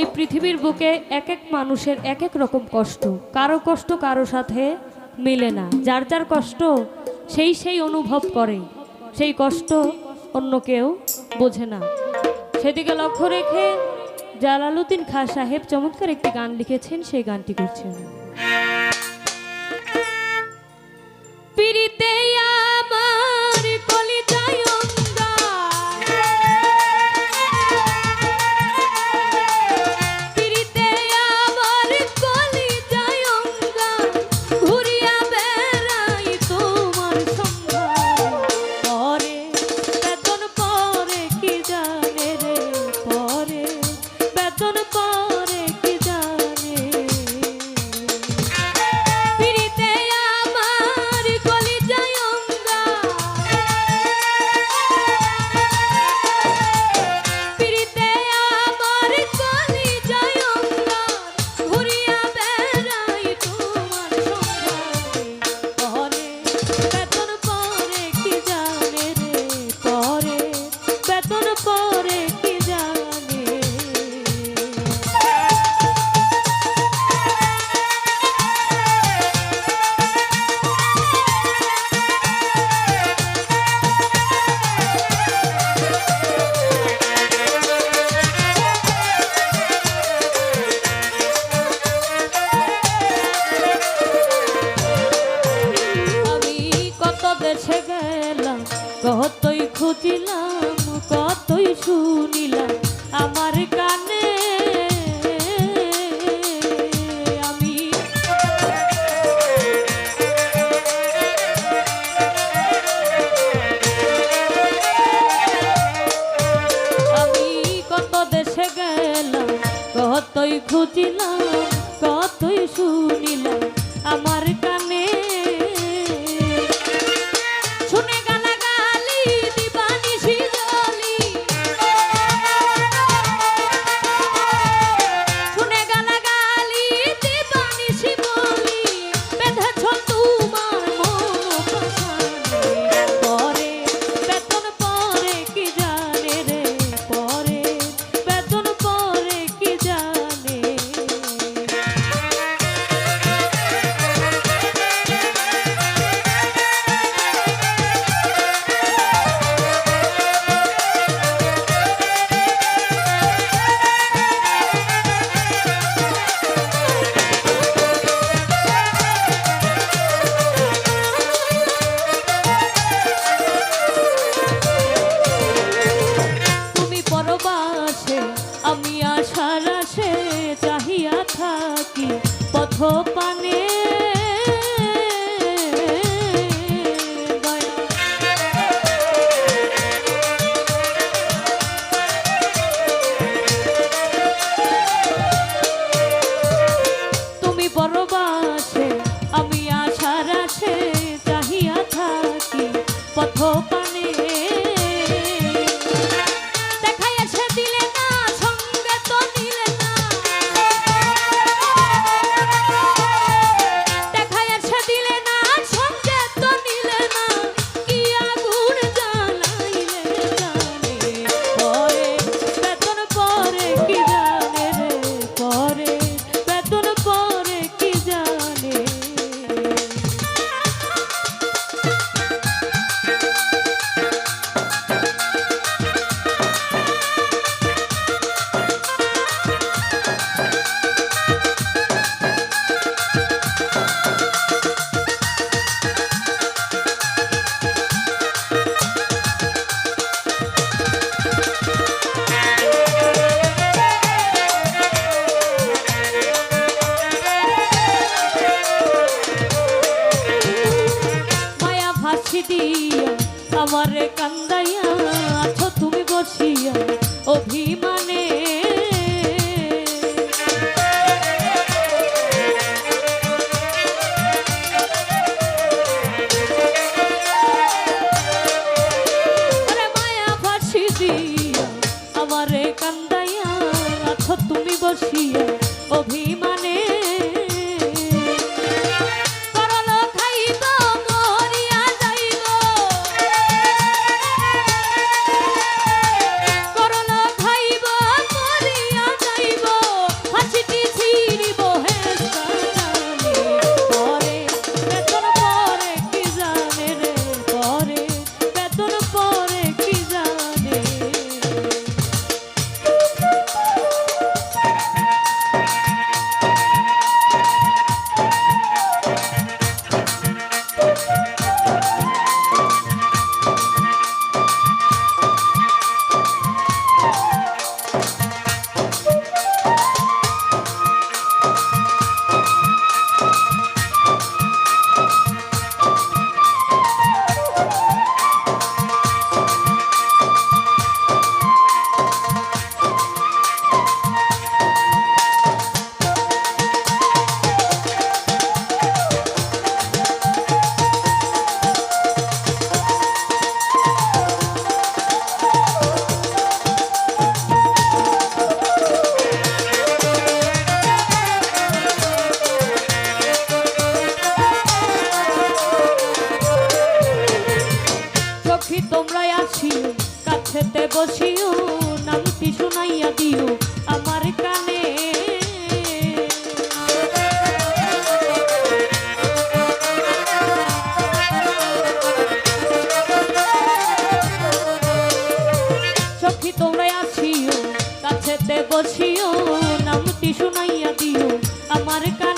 এই পৃথিবীর বুকে এক এক মানুষের এক এক রকম কষ্ট। কারও কষ্ট কারও সাথে মিলে না। যার যার কষ্ট, সেই সেই অনুভব করে। সেই কষ্ট অন্য কেউ বোঝে না। সেদিকে লক্ষ্য রেখে জালালুদ্দিন খাঁ সাহেব চমৎকার একটি গান লিখেছেন, সেই গানটি করছেন। গেলাম কতই খুঁজিলাম কতই শুনিলাম আমার কানে। আমি আমি কত দেশে গেলাম কতই খুঁজিলাম Papa. বসিয়া আমারে কান্দাইয়া আছো তুমি বসিয়া অভিমানে সখী তোমরা আসিও কাছেতে বসিও, নামটি শুনাইয়া দিও আমার কানে। সখী তোমরা আসিও কাছেতে বসিও, নামটি শুনাইয়া দিও আমার কানে।